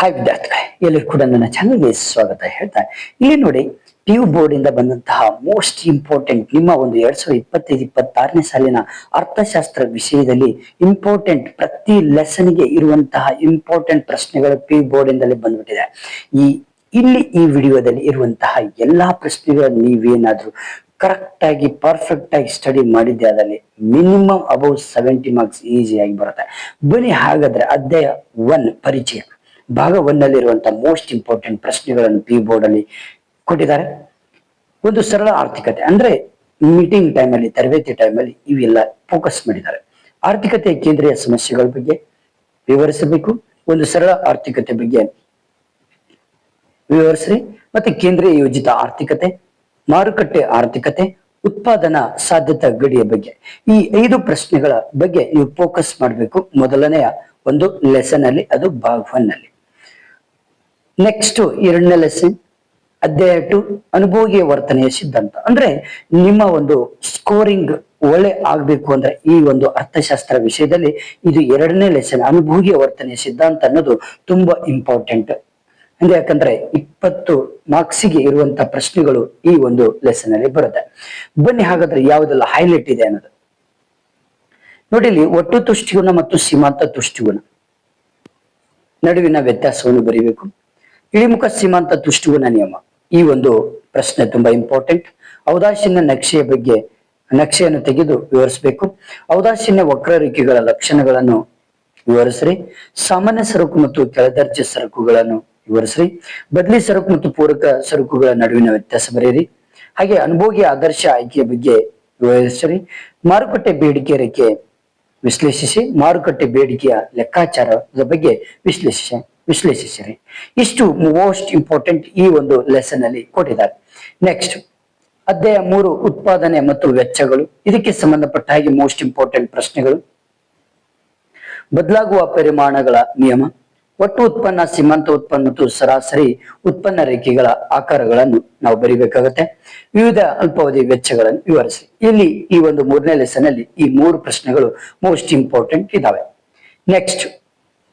Hi ವಿದ್ಯಾರ್ಥಿಗಳೇ ಎಲ್ಲರೂ ಕೂಡ ನನ್ನ ಚಾನಲ್ಗೆ ಸ್ವಾಗತ ಹೇಳ್ತಾ ಇಲ್ಲಿ ನೋಡಿ ಪಿ ಯು ಬೋರ್ಡ್ ಇಂದ ಬಂದಂತಹ ಮೋಸ್ಟ್ ಇಂಪಾರ್ಟೆಂಟ್ ನಿಮ್ಮ ಒಂದು ಎರಡ್ ಸಾವಿರದ ಇಪ್ಪತ್ತೈದು, ಇಪ್ಪತ್ತಾರನೇ ಸಾಲಿನ ಅರ್ಥಶಾಸ್ತ್ರ ವಿಷಯದಲ್ಲಿ ಇಂಪಾರ್ಟೆಂಟ್ ಪ್ರತಿ ಲೆಸನ್ಗೆ ಇರುವಂತಹ ಇಂಪಾರ್ಟೆಂಟ್ ಪ್ರಶ್ನೆಗಳು ಪಿ ಯು ಬೋರ್ಡ್ ಇಂದಲೇ ಬಂದ್ಬಿಟ್ಟಿದೆ. ಈ ಇಲ್ಲಿ ಈ ವಿಡಿಯೋದಲ್ಲಿ ಇರುವಂತಹ ಎಲ್ಲಾ ಪ್ರಶ್ನೆಗಳನ್ನು ನೀವೇನಾದ್ರೂ ಕರೆಕ್ಟ್ ಆಗಿ ಪರ್ಫೆಕ್ಟ್ ಆಗಿ ಸ್ಟಡಿ ಮಾಡಿದ್ದೆ ಅದರಲ್ಲಿ ಮಿನಿಮಮ್ ಅಬೌವ್ ಸೆವೆಂಟಿ ಮಾರ್ಕ್ಸ್ ಈಸಿಯಾಗಿ ಬರುತ್ತೆ. ಬನ್ನಿ, ಹಾಗಾದ್ರೆ ಅಧ್ಯಾಯ ಒನ್ ಪರಿಚಯ. ಭಾಗ ಒನ್ನಲ್ಲಿರುವಂತಹ ಮೋಸ್ಟ್ ಇಂಪಾರ್ಟೆಂಟ್ ಪ್ರಶ್ನೆಗಳನ್ನು ಪಿ ಬೋರ್ಡ್ ಅಲ್ಲಿ ಕೊಟ್ಟಿದ್ದಾರೆ. ಒಂದು ಸರಳ ಆರ್ಥಿಕತೆ, ಅಂದ್ರೆ ಮೀಟಿಂಗ್ ಟೈಮಲ್ಲಿ ತರಬೇತಿ ಟೈಮಲ್ಲಿ ಇವೆಲ್ಲ ಫೋಕಸ್ ಮಾಡಿದ್ದಾರೆ. ಆರ್ಥಿಕತೆಯ ಕೇಂದ್ರೀಯ ಸಮಸ್ಯೆಗಳ ಬಗ್ಗೆ ವಿವರಿಸಬೇಕು. ಒಂದು ಸರಳ ಆರ್ಥಿಕತೆ ಬಗ್ಗೆ ವಿವರಿಸ್ರಿ. ಮತ್ತೆ ಕೇಂದ್ರೀಯ ಯೋಜಿತ ಆರ್ಥಿಕತೆ, ಮಾರುಕಟ್ಟೆ ಆರ್ಥಿಕತೆ, ಉತ್ಪಾದನಾ ಸಾಧ್ಯತಾ ಗಡಿಯ ಬಗ್ಗೆ. ಈ ಐದು ಪ್ರಶ್ನೆಗಳ ಬಗ್ಗೆ ನೀವು ಫೋಕಸ್ ಮಾಡಬೇಕು. ಮೊದಲನೆಯ ಒಂದು ಲೆಸನ್ ಅಲ್ಲಿ, ಅದು ಭಾಗ ಒನ್ ಅಲ್ಲಿ ನೆಕ್ಸ್ಟ್ ಎರಡನೇ ಲೆಸನ್ ಅಧ್ಯಾಯ ಟು ಅನುಭೋಗಿಯ ವರ್ತನೆಯ ಸಿದ್ಧಾಂತ. ಅಂದ್ರೆ ನಿಮ್ಮ ಒಂದು ಸ್ಕೋರಿಂಗ್ ಒಳ್ಳೆ ಆಗ್ಬೇಕು ಅಂದ್ರೆ ಈ ಒಂದು ಅರ್ಥಶಾಸ್ತ್ರ ವಿಷಯದಲ್ಲಿ ಇದು ಎರಡನೇ ಲೆಸನ್ ಅನುಭೋಗಿಯ ವರ್ತನೆಯ ಸಿದ್ಧಾಂತ ಅನ್ನೋದು ತುಂಬಾ ಇಂಪಾರ್ಟೆಂಟ್ ಅಂದ್ರೆ ಯಾಕಂದ್ರೆ ಇಪ್ಪತ್ತು ಮಾರ್ಕ್ಸಿಗೆ ಇರುವಂತ ಪ್ರಶ್ನೆಗಳು ಈ ಒಂದು ಲೆಸನ್ ಅಲ್ಲಿ ಬರುತ್ತೆ. ಬನ್ನಿ ಹಾಗಾದ್ರೆ ಯಾವುದೆಲ್ಲ ಹೈಲೈಟ್ ಇದೆ ಅನ್ನೋದು. ನೋಡಿ ಇಲ್ಲಿ ಒಟ್ಟು ತುಷ್ಟಿಗುಣ ಮತ್ತು ಸೀಮಾಂತ ತುಷ್ಟಿಗುಣ. ನಡುವಿನ ವ್ಯತ್ಯಾಸವನ್ನು ಬರೀಬೇಕು. ಇಳಿಮುಖ ಸೀಮಾಂತ ತುಷ್ಟುಗುಣ ನಿಯಮ. ಈ ಒಂದು ಪ್ರಶ್ನೆ ತುಂಬಾ ಇಂಪಾರ್ಟೆಂಟ್ ಔದಾಸೀನ ನಕ್ಷೆಯ ಬಗ್ಗೆ, ನಕ್ಷೆಯನ್ನು ತೆಗೆದು ವಿವರಿಸಬೇಕು. ಔದಾಸೀನ ವಕ್ರರೇಖೆಗಳ ಲಕ್ಷಣಗಳನ್ನು ವಿವರಿಸ್ರಿ. ಸಾಮಾನ್ಯ ಸರಕು ಮತ್ತು ಕೆಳದರ್ಜೆ ಸರಕುಗಳನ್ನು ವಿವರಿಸ್ರಿ. ಬದಲಿ ಸರಕು ಮತ್ತು ಪೂರಕ ಸರಕುಗಳ ನಡುವಿನ ವ್ಯತ್ಯಾಸ ಬರೆಯಿರಿ. ಹಾಗೆ ಅನುಭೋಗಿ ಆದರ್ಶ ಆಯ್ಕೆಯ ಬಗ್ಗೆ ವಿವರಿಸ್ರಿ. ಮಾರುಕಟ್ಟೆ ಬೇಡಿಕೆ ರೇಖೆ ವಿಶ್ಲೇಷಿಸಿ. ಮಾರುಕಟ್ಟೆ ಬೇಡಿಕೆಯ ಲೆಕ್ಕಾಚಾರದ ಬಗ್ಗೆ ವಿಶ್ಲೇಷಿಸಿ. ವಿಶ್ಲೇಷಿಸಿರಿ. ಇಷ್ಟು ಮೋಸ್ಟ್ ಇಂಪಾರ್ಟೆಂಟ್ ಈ ಒಂದು ಲೆಸನ್ ಅಲ್ಲಿ ಕೊಟ್ಟಿದ್ದಾರೆ. ನೆಕ್ಸ್ಟ್ ಅಧ್ಯಾಯ ಮೂರು, ಉತ್ಪಾದನೆ ಮತ್ತು ವೆಚ್ಚಗಳು. ಇದಕ್ಕೆ ಸಂಬಂಧಪಟ್ಟ ಹಾಗೆ ಮೋಸ್ಟ್ ಇಂಪಾರ್ಟೆಂಟ್ ಪ್ರಶ್ನೆಗಳು. ಬದಲಾಗುವ ಪರಿಮಾಣಗಳ ನಿಯಮ. ಒಟ್ಟು ಉತ್ಪನ್ನ, ಸೀಮಂತ ಉತ್ಪನ್ನ ಮತ್ತು ಸರಾಸರಿ ಉತ್ಪನ್ನ ರೇಖೆಗಳ ಆಕಾರಗಳನ್ನು ನಾವು ಬರಿಬೇಕಾಗತ್ತೆ. ವಿವಿಧ ಅಲ್ಪಾವಧಿ ವೆಚ್ಚಗಳನ್ನು ವಿವರಿಸಿ. ಇಲ್ಲಿ ಈ ಒಂದು ಮೂರನೇ ಲೆಸನ್ ಅಲ್ಲಿ ಈ ಮೂರು ಪ್ರಶ್ನೆಗಳು ಮೋಸ್ಟ್ ಇಂಪಾರ್ಟೆಂಟ್ ಇದಾವೆ ನೆಕ್ಸ್ಟ್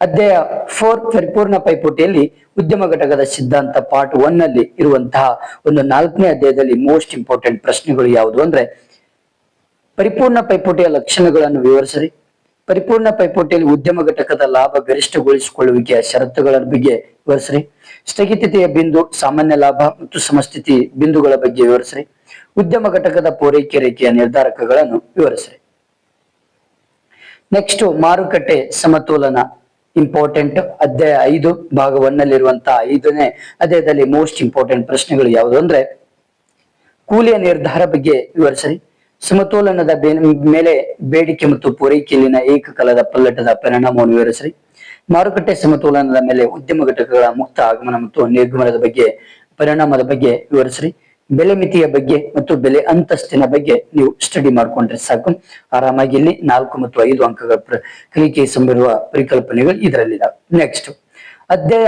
ಅಧ್ಯಾಯ ಫೋರ್ ಪರಿಪೂರ್ಣ ಪೈಪೋಟಿಯಲ್ಲಿ ಉದ್ಯಮ ಘಟಕದ ಸಿದ್ಧಾಂತ ಪಾರ್ಟ್ ಒನ್ ಅಲ್ಲಿ ಇರುವಂತಹ ಒಂದು ನಾಲ್ಕನೇ ಅಧ್ಯಾಯದಲ್ಲಿ ಮೋಸ್ಟ್ ಇಂಪಾರ್ಟೆಂಟ್ ಪ್ರಶ್ನೆಗಳು ಯಾವುದು ಅಂದ್ರೆ, ಪರಿಪೂರ್ಣ ಪೈಪೋಟಿಯ ಲಕ್ಷಣಗಳನ್ನು ವಿವರಿಸಿರಿ. ಪರಿಪೂರ್ಣ ಪೈಪೋಟಿಯಲ್ಲಿ ಉದ್ಯಮ ಘಟಕದ ಲಾಭ ಗರಿಷ್ಠಗೊಳಿಸಿಕೊಳ್ಳುವಿಕೆಯ ಷರತ್ತುಗಳ ಬಗ್ಗೆ ವಿವರಿಸ್ರಿ. ಸ್ಥಗಿತತೆಯ ಬಿಂದು, ಸಾಮಾನ್ಯ ಲಾಭ ಮತ್ತು ಸಮಸ್ಥಿತಿ ಬಿಂದುಗಳ ಬಗ್ಗೆ ವಿವರಿಸ್ರಿ. ಉದ್ಯಮ ಘಟಕದ ಪೂರೈಕೆ ರೇಖೆಯ ನಿರ್ಧಾರಕಗಳನ್ನು ವಿವರಿಸ್ರಿ. ನೆಕ್ಸ್ಟ್ ಮಾರುಕಟ್ಟೆ ಸಮತೋಲನ. ಇಂಪಾರ್ಟೆಂಟ್ ಅಧ್ಯಾಯ ಐದು ಭಾಗ ಒನ್ನಲ್ಲಿರುವಂತಹ ಐದನೇ ಅಧ್ಯಾಯದಲ್ಲಿ ಮೋಸ್ಟ್ ಇಂಪಾರ್ಟೆಂಟ್ ಪ್ರಶ್ನೆಗಳು ಯಾವುದು ಅಂದ್ರೆ, ಕೂಲಿಯ ನಿರ್ಧಾರ ಬಗ್ಗೆ ವಿವರಿಸಿ. ಸಮತೋಲನದ ಮೇಲೆ ಬೇಡಿಕೆ ಮತ್ತು ಪೂರೈಕೆಯಲ್ಲಿನ ಏಕಕಾಲದ ಪಲ್ಲಟದ ಪರಿಣಾಮವನ್ನು ವಿವರಿಸಿ. ಮಾರುಕಟ್ಟೆ ಸಮತೋಲನದ ಮೇಲೆ ಉದ್ಯಮ ಘಟಕಗಳ ಮುಕ್ತ ಆಗಮನ ಮತ್ತು ನಿರ್ಗಮನದ ಬಗ್ಗೆ, ಪರಿಣಾಮದ ಬಗ್ಗೆ ವಿವರಿಸಿರಿ ಬೆಲೆ ಮಿತಿಯ ಬಗ್ಗೆ ಮತ್ತು ಬೆಲೆ ಅಂತಸ್ತಿನ ಬಗ್ಗೆ ನೀವು ಸ್ಟಡಿ ಮಾಡ್ಕೊಂಡ್ರೆ ಸಾಕು ಆರಾಮಾಗಿ ಇಲ್ಲಿ ನಾಲ್ಕು ಮತ್ತು ಐದು ಅಂಕಗಳ ಕಲಿಕೆ ಸಂಬರುವ ಪರಿಕಲ್ಪನೆಗಳು ಇದರಲ್ಲಿದ್ದಾವೆ ನೆಕ್ಸ್ಟ್ ಅಧ್ಯಾಯ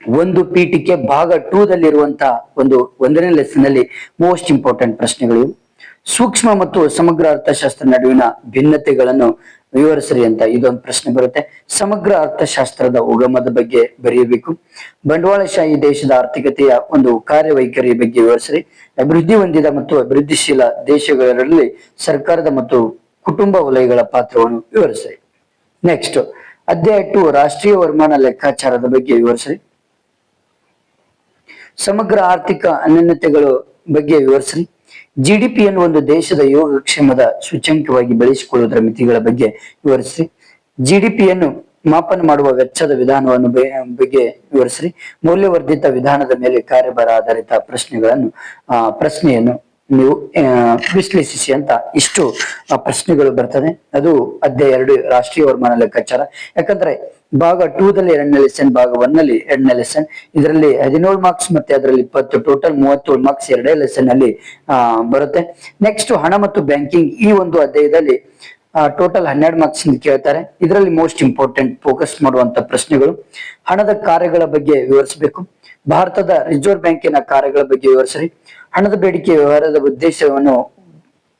ಒಂದು ಪೀಠಿಕೆ ಭಾಗ ಟೂ ದಲ್ಲಿರುವಂತಹ ಒಂದು ಒಂದನೇ ಲೆಸನ್ ಅಲ್ಲಿ ಮೋಸ್ಟ್ ಇಂಪಾರ್ಟೆಂಟ್ ಪ್ರಶ್ನೆಗಳು. ಸೂಕ್ಷ್ಮ ಮತ್ತು ಸಮಗ್ರ ಅರ್ಥಶಾಸ್ತ್ರ ನಡುವಿನ ಭಿನ್ನತೆಗಳನ್ನು ವಿವರಿಸ್ರಿ ಅಂತ ಇದೊಂದು ಪ್ರಶ್ನೆ ಬರುತ್ತೆ. ಸಮಗ್ರ ಅರ್ಥಶಾಸ್ತ್ರದ ಉಗಮದ ಬಗ್ಗೆ ಬರೆಯಬೇಕು. ಬಂಡವಾಳಶಾಹಿ ದೇಶದ ಆರ್ಥಿಕತೆಯ ಒಂದು ಕಾರ್ಯವೈಖರಿಯ ಬಗ್ಗೆ ವಿವರಿಸ್ರಿ ಅಭಿವೃದ್ಧಿ ಹೊಂದಿದ ಮತ್ತು ಅಭಿವೃದ್ಧಿಶೀಲ ದೇಶಗಳಲ್ಲಿ ಸರ್ಕಾರದ ಮತ್ತು ಕುಟುಂಬ ವಲಯಗಳ ಪಾತ್ರವನ್ನು ವಿವರಿಸ್ರಿ ನೆಕ್ಸ್ಟ್ ಅಧ್ಯಾಯ ಟು ರಾಷ್ಟ್ರೀಯ ವರ್ಮಾನ ಲೆಕ್ಕಾಚಾರದ ಬಗ್ಗೆ ವಿವರಿಸ್ರಿ ಸಮಗ್ರ ಆರ್ಥಿಕ ಅನನ್ಯತೆಗಳು ಬಗ್ಗೆ ವಿವರಿಸ್ರಿ ಜಿಡಿಪಿಯನ್ನು ಒಂದು ದೇಶದ ಯೋಗಕ್ಷೇಮದ ಸೂಚ್ಯಂಕವಾಗಿ ಬೆಳೆಸಿಕೊಳ್ಳುವುದರ ಮಿತಿಗಳ ಬಗ್ಗೆ ವಿವರಿಸ್ರಿ. ಜಿಡಿಪಿಯನ್ನು ಮಾಪನ ಮಾಡುವ ವೆಚ್ಚದ ವಿಧಾನವನ್ನು ಬಗ್ಗೆ ವಿವರಿಸ್ರಿ. ಮೌಲ್ಯವರ್ಧಿತ ವಿಧಾನದ ಮೇಲೆ ಕಾರ್ಯಭಾರ ಆಧಾರಿತ ಪ್ರಶ್ನೆಗಳನ್ನು ಪ್ರಶ್ನೆಯನ್ನು ನೀವು ವಿಶ್ಲೇಷಿಸಿ ಅಂತ ಇಷ್ಟು ಪ್ರಶ್ನೆಗಳು ಬರ್ತದೆ ಅದು ಅಧ್ಯಾಯ ಎರಡು ರಾಷ್ಟ್ರೀಯ ವರಮಾನ ಲೆಕ್ಕಾಚಾರ. ಯಾಕಂದ್ರೆ ಭಾಗ ಟೂ ದಲ್ಲಿ ಎರಡನೇ ಲೆಸನ್ ಭಾಗ ಒನ್ನಲ್ಲಿ ಎರಡನೇ ಲೆಸನ್ ಇದರಲ್ಲಿ ಹದಿನೇಳು ಮಾರ್ಕ್ಸ್ ಮತ್ತೆ ಅದರಲ್ಲಿ ಇಪ್ಪತ್ತು ಟೋಟಲ್ ಮೂವತ್ತೇಳು ಮಾರ್ಕ್ಸ್ ಎರಡೇ ಲೆಸನ್ ಅಲ್ಲಿ ಬರುತ್ತೆ. ನೆಕ್ಸ್ಟ್ ಹಣ ಮತ್ತು ಬ್ಯಾಂಕಿಂಗ್ ಈ ಒಂದು ಅಧ್ಯಾಯದಲ್ಲಿ ಟೋಟಲ್ ಹನ್ನೆರಡು ಮಾರ್ಕ್ಸ್ ಕೇಳ್ತಾರೆ. ಇದರಲ್ಲಿ ಮೋಸ್ಟ್ ಇಂಪಾರ್ಟೆಂಟ್ ಫೋಕಸ್ ಮಾಡುವಂತ ಪ್ರಶ್ನೆಗಳು. ಹಣದ ಕಾರ್ಯಗಳ ಬಗ್ಗೆ ವಿವರಿಸಬೇಕು. ಭಾರತದ ರಿಸರ್ವ್ ಬ್ಯಾಂಕಿನ ಕಾರ್ಯಗಳ ಬಗ್ಗೆ ವಿವರಿಸಿರಿ. ಹಣದ ಬೇಡಿಕೆ ವ್ಯವಹಾರದ ಉದ್ದೇಶವನ್ನು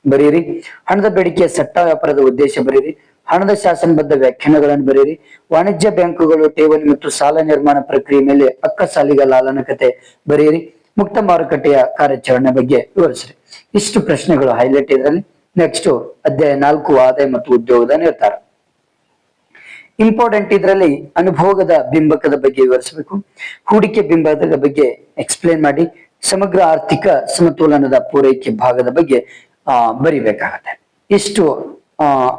ಬರೆಯಿರಿ. ಹಣದ ಬೇಡಿಕೆಯ ಸಟ್ಟ ವ್ಯಾಪಾರದ ಉದ್ದೇಶ ಬರೆಯಿರಿ. ಹಣದ ಶಾಸನಬದ್ಧ ವ್ಯಾಖ್ಯಾನಗಳನ್ನು ಬರೆಯಿರಿ. ವಾಣಿಜ್ಯ ಬ್ಯಾಂಕುಗಳು, ಠೇವಣಿ ಮತ್ತು ಸಾಲ ನಿರ್ಮಾಣ ಪ್ರಕ್ರಿಯೆ ಮೇಲೆ ಅಕ್ಕ ಸಾಲಿಗ ಲಾಲನಕತೆ ಬರೆಯಿರಿ. ಮುಕ್ತ ಮಾರುಕಟ್ಟೆಯ ಕಾರ್ಯಾಚರಣೆ ಬಗ್ಗೆ ವಿವರಿಸಿರಿ. ಇಷ್ಟು ಪ್ರಶ್ನೆಗಳು ಹೈಲೈಟ್ ಇದರಲ್ಲಿ. ನೆಕ್ಸ್ಟ್ ಅಧ್ಯಾಯ ನಾಲ್ಕು, ಆದಾಯ ಮತ್ತು ಉದ್ಯೋಗದ ನಿರ್ಧಾರ. ಇಂಪಾರ್ಟೆಂಟ್ ಇದರಲ್ಲಿ ಅನುಭೋಗದ ಬಿಂಬಕದ ಬಗ್ಗೆ ವಿವರಿಸಬೇಕು. ಹೂಡಿಕೆ ಬಿಂಬಕದ ಬಗ್ಗೆ ಎಕ್ಸ್ಪ್ಲೇನ್ ಮಾಡಿ. ಸಮಗ್ರ ಆರ್ಥಿಕ ಸಮತೋಲನದ ಪೂರೈಕೆ ಭಾಗದ ಬಗ್ಗೆ, ಆ, ಬರಿಬೇಕಾಗತ್ತೆ. ಇಷ್ಟು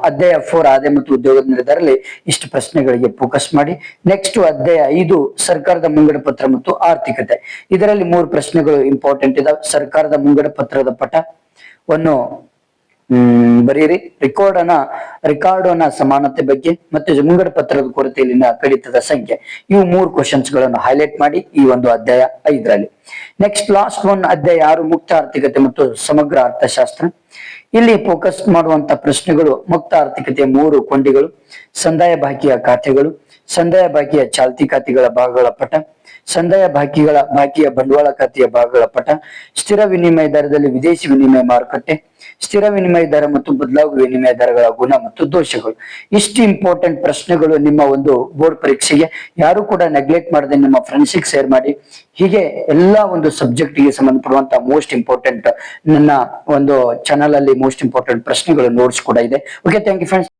ಅಧ್ಯಾಯ ಫೋರ್ ಆದಾಯ ಮತ್ತು ಉದ್ಯೋಗದ ನಿರ್ಧಾರದಲ್ಲಿ ಇಷ್ಟು ಪ್ರಶ್ನೆಗಳಿಗೆ ಫೋಕಸ್ ಮಾಡಿ. ನೆಕ್ಸ್ಟ್ ಅಧ್ಯಾಯ ಐದು, ಸರ್ಕಾರದ ಮುಂಗಡ ಪತ್ರ ಮತ್ತು ಆರ್ಥಿಕತೆ. ಇದರಲ್ಲಿ ಮೂರು ಪ್ರಶ್ನೆಗಳು ಇಂಪಾರ್ಟೆಂಟ್ ಇದಾವೆ. ಸರ್ಕಾರದ ಮುಂಗಡ ಪತ್ರದ ಪಟ. ವನ್ನು ಹ್ಮ್, ಬರೀರಿ. ರೆಕಾರ್ಡನ ಅನ್ನ ಸಮಾನತೆ ಬಗ್ಗೆ ಮತ್ತೆ ಮುಂಗಡ ಪತ್ರದ ಕೊರತೆಯಲ್ಲಿನ ಕಡಿತದ ಸಂಖ್ಯೆ. ಇವು ಮೂರು ಕ್ವಶನ್ಸ್ಗಳನ್ನು ಹೈಲೈಟ್ ಮಾಡಿ ಈ ಒಂದು ಅಧ್ಯಾಯ ಐದರಲ್ಲಿ. ನೆಕ್ಸ್ಟ್ ಲಾಸ್ಟ್ ಒನ್ ಅಧ್ಯಾಯ ಆರು, ಮುಕ್ತ ಆರ್ಥಿಕತೆ ಮತ್ತು ಸಮಗ್ರ ಅರ್ಥಶಾಸ್ತ್ರ. ಇಲ್ಲಿ ಫೋಕಸ್ ಮಾಡುವಂತ ಪ್ರಶ್ನೆಗಳು, ಮುಕ್ತ ಆರ್ಥಿಕತೆಯ ಮೂರು ಕೊಂಡಿಗಳು. ಸಂದಾಯ ಬಾಕಿಯ ಖಾತೆಗಳು, ಸಂದಾಯ ಬಾಕಿಯ ಚಾಲ್ತಿ ಖಾತೆಗಳ ಭಾಗಗಳ ಪಟ ಸಂದಾಯ ಬಾಕಿಗಳ ಬಾಕಿಯ ಬಂಡವಾಳ ಖಾತೆಯ ಭಾಗಗಳ ಪಟ, ಸ್ಥಿರ ವಿನಿಮಯ ದರದಲ್ಲಿ ವಿದೇಶಿ ವಿನಿಮಯ ಮಾರುಕಟ್ಟೆ, ಸ್ಥಿರ ವಿನಿಮಯ ದರ ಮತ್ತು ಬದಲಾಗುವ ವಿನಿಮಯ ದರಗಳ ಗುಣ ಮತ್ತು ದೋಷಗಳು. ಇಷ್ಟು ಇಂಪಾರ್ಟೆಂಟ್ ಪ್ರಶ್ನೆಗಳು ನಿಮ್ಮ ಒಂದು ಬೋರ್ಡ್ ಪರೀಕ್ಷೆಗೆ. ಯಾರು ಕೂಡ ನೆಗ್ಲೆಕ್ಟ್ ಮಾಡದೆ ನಿಮ್ಮ ಫ್ರೆಂಡ್ಸಿಗೆ ಶೇರ್ ಮಾಡಿ. ಹೀಗೆ ಎಲ್ಲಾ ಒಂದು ಸಬ್ಜೆಕ್ಟ್ಗೆ ಸಂಬಂಧಪಡುವಂತ ಮೋಸ್ಟ್ ಇಂಪಾರ್ಟೆಂಟ್ ನನ್ನ ಒಂದು ಚಾನಲ್ ಅಲ್ಲಿ ಮೋಸ್ಟ್ ಇಂಪಾರ್ಟೆಂಟ್ ಪ್ರಶ್ನೆಗಳು ನೋಟ್ಸ್ ಕೂಡ ಇದೆ. Okay thank you friends